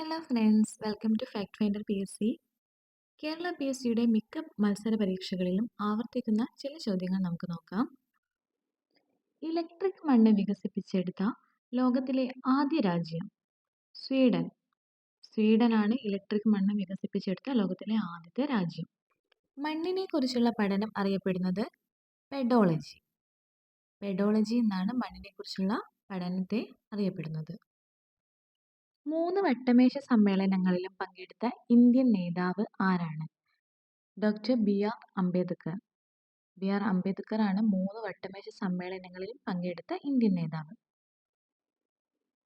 Hello friends welcome to fact finder P S C Kerala P S സിയുടെ മിക്ക മത്സര പരീക്ഷകളിലും ആവർത്തിക്കുന്ന ചില ചോദ്യങ്ങൾ നമുക്ക് നോക്കാം. ഇലക്ട്രിക് മണ്ണ് വികസിപ്പിച്ചെടുത്ത ലോകത്തിലെ ആദ്യ രാജ്യം സ്വീഡൻ. സ്വീഡനാണ് ഇലക്ട്രിക് മണ്ണ് വികസിപ്പിച്ചെടുത്ത ലോകത്തിലെ ആദ്യത്തെ രാജ്യം. മണ്ണിനെ കുറിച്ചുള്ള പഠനം അറിയപ്പെടുന്നത് പെഡോളജി പെഡോളജി എന്നാണ് മണ്ണിനെ കുറിച്ചുള്ള പഠനത്തെ അറിയപ്പെടുന്നത്. മൂന്ന് വട്ടമേശ സമ്മേളനങ്ങളിലും പങ്കെടുത്ത ഇന്ത്യൻ നേതാവ് ആരാണ്? Doctor B R Ambedkar. B R Ambedkar ആണ് മൂന്ന് വട്ടമേശ സമ്മേളനങ്ങളിലും പങ്കെടുത്ത ഇന്ത്യൻ നേതാവ്.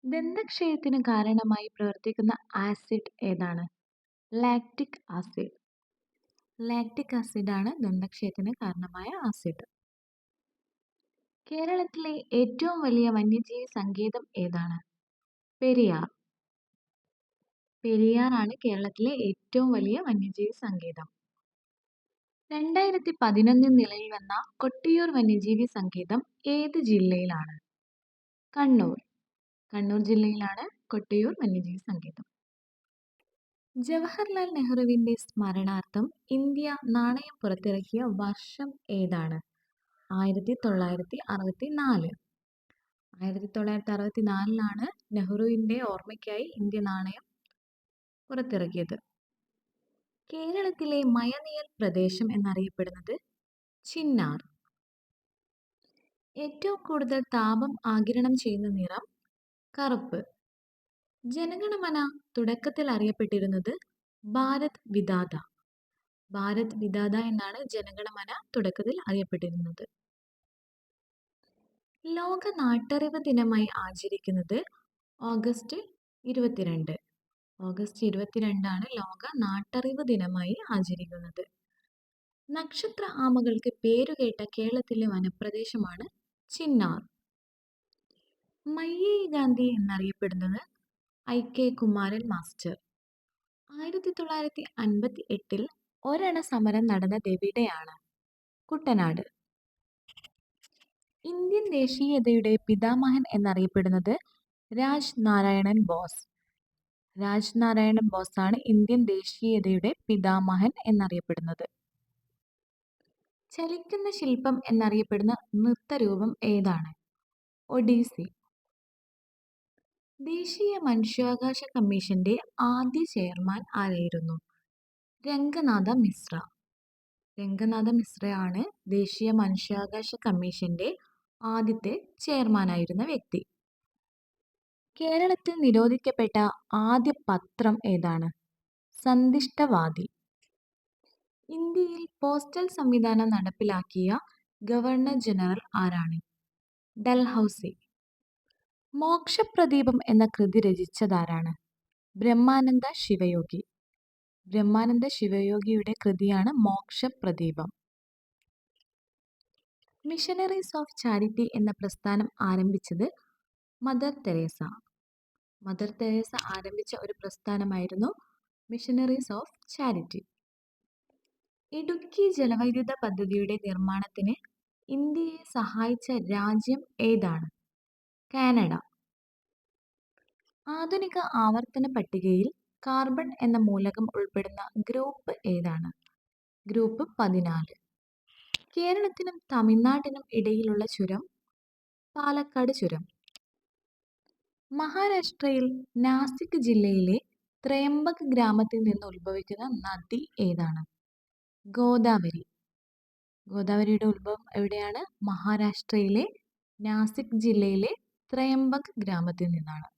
ദന്തക്ഷയത്തിന് കാരണമായി പ്രവർത്തിക്കുന്ന ആസിഡ് ഏതാണ്? Lactic acid. ലാക്റ്റിക് ആസിഡ് ആണ് ദന്തക്ഷയത്തിന് കാരണമായ ആസിഡ്. കേരളത്തിലെ ഏറ്റവും വലിയ വന്യജീവി സങ്കേതം ഏതാണ്? പെരിയാർ. പെരിയാറാണ് കേരളത്തിലെ ഏറ്റവും വലിയ വന്യജീവി സങ്കേതം. രണ്ടായിരത്തി പതിനൊന്നിൽ നിലയിൽ വന്ന കൊട്ടിയൂർ വന്യജീവി സങ്കേതം ഏത് ജില്ലയിലാണ്? കണ്ണൂർ. കണ്ണൂർ ജില്ലയിലാണ് കൊട്ടിയൂർ വന്യജീവി സങ്കേതം. ജവഹർലാൽ നെഹ്റുവിന്റെ സ്മരണാർത്ഥം ഇന്ത്യ നാണയം പുറത്തിറക്കിയ വർഷം ഏതാണ്? ആയിരത്തി തൊള്ളായിരത്തി അറുപത്തി നാല് ആയിരത്തി തൊള്ളായിരത്തി അറുപത്തി നാലിലാണ് നെഹ്റുവിന്റെ ഓർമ്മയ്ക്കായി ഇന്ത്യ നാണയം പുറത്തിറക്കിയത്. കേരളത്തിലെ മയനിയൽ പ്രദേശം എന്നറിയപ്പെടുന്നത് ചിന്നാർ. ഏറ്റവും കൂടുതൽ താപം ആഗിരണം ചെയ്യുന്ന നിറം കറുപ്പ്. ജനഗണമന തുടക്കത്തിൽ അറിയപ്പെട്ടിരുന്നത് ഭാരത് വിദാത. ഭാരത് വിദാത എന്നാണ് ജനഗണമന തുടക്കത്തിൽ അറിയപ്പെട്ടിരുന്നത്. ലോക നാട്ടറിവ് ദിനമായി ആചരിക്കുന്നത് ഓഗസ്റ്റ് ഇരുപത്തിരണ്ട്. ഓഗസ്റ്റ് ഇരുപത്തിരണ്ടാണ് ലോക നാട്ടറിവ് ദിനമായി ആചരിക്കുന്നത്. നക്ഷത്ര ആമകൾക്ക് പേരുകേട്ട കേരളത്തിലെ വനപ്രദേശമാണ് ചിന്നാർ. മയ്യേ ഗാന്ധി എന്നറിയപ്പെടുന്നത് ഐ കെ കുമാരൻ മാസ്റ്റർ. ആയിരത്തി തൊള്ളായിരത്തി അൻപത്തി എട്ടിൽ ഒരണ സമരം നടന്നത് എവിടെയാണ് കുട്ടനാട്. ഇന്ത്യൻ ദേശീയതയുടെ പിതാമഹൻ എന്നറിയപ്പെടുന്നത് രാജ് നാരായണൻ ബോസ്. രാജ് നാരായണൻ ബോസാണ് ഇന്ത്യൻ ദേശീയതയുടെ പിതാമഹൻ എന്നറിയപ്പെടുന്നത്. ചലിക്കുന്ന ശില്പം എന്നറിയപ്പെടുന്ന നൃത്തരൂപം ഏതാണ്? ഒഡീസി. ദേശീയ മനുഷ്യാവകാശ കമ്മീഷന്റെ ആദ്യ ചെയർമാൻ ആരായിരുന്നു? രംഗനാഥ മിശ്ര. രംഗനാഥ മിശ്രയാണ് ദേശീയ മനുഷ്യാവകാശ കമ്മീഷന്റെ ആദ്യത്തെ ചെയർമാനായിരുന്ന വ്യക്തി. കേരളത്തിൽ നിരോധിക്കപ്പെട്ട ആദ്യ പത്രം ഏതാണ്? സന്തിഷ്ടവാദി ഇന്ത്യയിൽ പോസ്റ്റൽ സംവിധാനം നടപ്പിലാക്കിയ ഗവർണർ ജനറൽ ആരാണ്? ഡൽഹൌസി. മോക്ഷപ്രദീപം എന്ന കൃതി രചിച്ചതാരാണ്? ബ്രഹ്മാനന്ദ ശിവയോഗി. ബ്രഹ്മാനന്ദ ശിവയോഗിയുടെ കൃതിയാണ് മോക്ഷപ്രദീപം. മിഷനറീസ് ഓഫ് ചാരിറ്റി എന്ന പ്രസ്ഥാനം ആരംഭിച്ചത് മദർ തെരേസ മദർ തെരേസ ആരംഭിച്ച ഒരു പ്രസ്ഥാനമായിരുന്നു മിഷനറീസ് ഓഫ് ചാരിറ്റി ഇടുക്കി ജലവൈദ്യുത പദ്ധതിയുടെ നിർമ്മാണത്തിന് ഇന്ത്യയെ സഹായിച്ച രാജ്യം ഏതാണ്? കാനഡ. ആധുനിക ആവർത്തന പട്ടികയിൽ കാർബൺ എന്ന മൂലകം ഉൾപ്പെടുന്ന ഗ്രൂപ്പ് ഏതാണ്? ഗ്രൂപ്പ് പതിനാല്. കേരളത്തിനും തമിഴ്നാട്ടിനും ഇടയിലുള്ള ചുരം പാലക്കാട് ചുരം. മഹാരാഷ്ട്രയിൽ നാസിക് ജില്ലയിലെ ത്രയംബക് ഗ്രാമത്തിൽ നിന്ന് ഉത്ഭവിക്കുന്ന നദി ഏതാണ്? ഗോദാവരി. ഗോദാവരിയുടെ ഉത്ഭവം എവിടെയാണ്? മഹാരാഷ്ട്രയിലെ നാസിക് ജില്ലയിലെ ത്രയംബക് ഗ്രാമത്തിൽ നിന്നാണ്.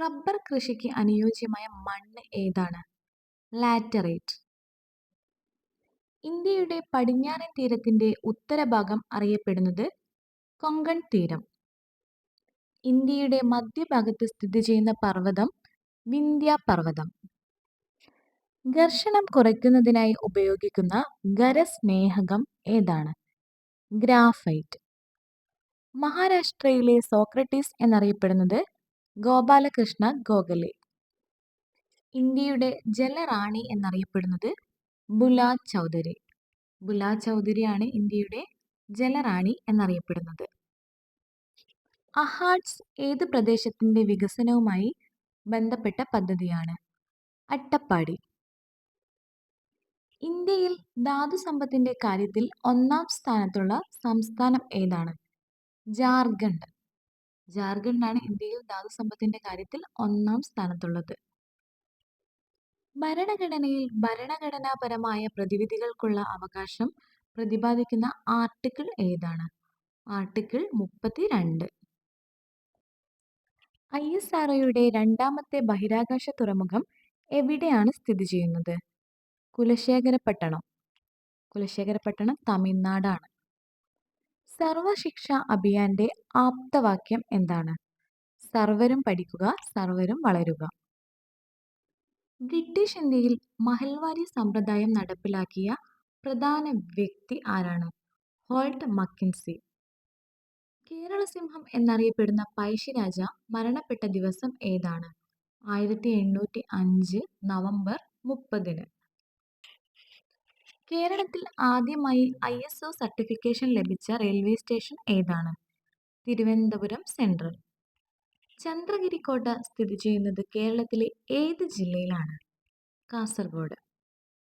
റബ്ബർ കൃഷിക്ക് അനുയോജ്യമായ മണ്ണ് ഏതാണ്? ലാറ്ററേറ്റ്. ഇന്ത്യയുടെ പടിഞ്ഞാറൻ തീരത്തിന്റെ ഉത്തരഭാഗം അറിയപ്പെടുന്നത് കൊങ്കൺ തീരം. ഇന്ത്യയുടെ മധ്യഭാഗത്ത് സ്ഥിതി ചെയ്യുന്ന പർവതം വിന്ധ്യ പർവതം. ഘർഷണം കുറയ്ക്കുന്നതിനായി ഉപയോഗിക്കുന്ന ഖരസ്നേഹകം ഏതാണ്? ഗ്രാഫൈറ്റ്. മഹാരാഷ്ട്രയിലെ സോക്രട്ടീസ് എന്നറിയപ്പെടുന്നത് ഗോപാലകൃഷ്ണ ഗോഖലെ. ഇന്ത്യയുടെ ജലറാണി എന്നറിയപ്പെടുന്നത് ബുലാ ചൗധരി. ബുലാ ചൗധരിയാണ് ഇന്ത്യയുടെ ജലറാണി എന്നറിയപ്പെടുന്നത്. അഹാഡ്സ് ഏത് പ്രദേശത്തിന്റെ വികസനവുമായി ബന്ധപ്പെട്ട പദ്ധതിയാണ്? അട്ടപ്പാടി. ഇന്ത്യയിൽ ധാതുസമ്പത്തിന്റെ കാര്യത്തിൽ ഒന്നാം സ്ഥാനത്തുള്ള സംസ്ഥാനം ഏതാണ്? ജാർഖണ്ഡ്. ജാർഖണ്ഡാണ് ഇന്ത്യയിൽ ധാതുസമ്പത്തിന്റെ കാര്യത്തിൽ ഒന്നാം സ്ഥാനത്തുള്ളത്. ഭരണഘടനയിൽ ഭരണഘടനാപരമായ പ്രതിവിധികൾക്കുള്ള അവകാശം പ്രതിപാദിക്കുന്ന ആർട്ടിക്കിൾ ഏതാണ്? ആർട്ടിക്കിൾ മുപ്പത്തിരണ്ട്. ഐ എസ് ആർഒയുടെ രണ്ടാമത്തെ ബഹിരാകാശ തുറമുഖം എവിടെയാണ് സ്ഥിതി ചെയ്യുന്നത്? കുലശേഖരപട്ടണം. കുലശേഖരപട്ടണം തമിഴ്നാടാണ്. സർവശിക്ഷ അഭിയാന്റെ ആപ്തവാക്യം എന്താണ്? സർവരും പഠിക്കുക സർവരും വളരുക. ബ്രിട്ടീഷ് ഇന്ത്യയിൽ മഹൽവാരി സമ്പ്രദായം നടപ്പിലാക്കിയ പ്രധാന വ്യക്തി ആരാണ്? Halt McKinsey. കേരള സിംഹം എന്നറിയപ്പെടുന്ന പഴശ്ശിരാജ മരണപ്പെട്ട ദിവസം ഏതാണ്? ആയിരത്തി എണ്ണൂറ്റി അഞ്ച് നവംബർ മുപ്പതിന്. കേരളത്തിൽ ആദ്യമായി ഐ എസ് ഒ സർട്ടിഫിക്കേഷൻ ലഭിച്ച റെയിൽവേ സ്റ്റേഷൻ ഏതാണ്? തിരുവനന്തപുരം സെൻട്രൽ. ചന്ദ്രഗിരി കോട്ട സ്ഥിതി ചെയ്യുന്നത് കേരളത്തിലെ ഏത് ജില്ലയിലാണ്? കാസർഗോഡ്.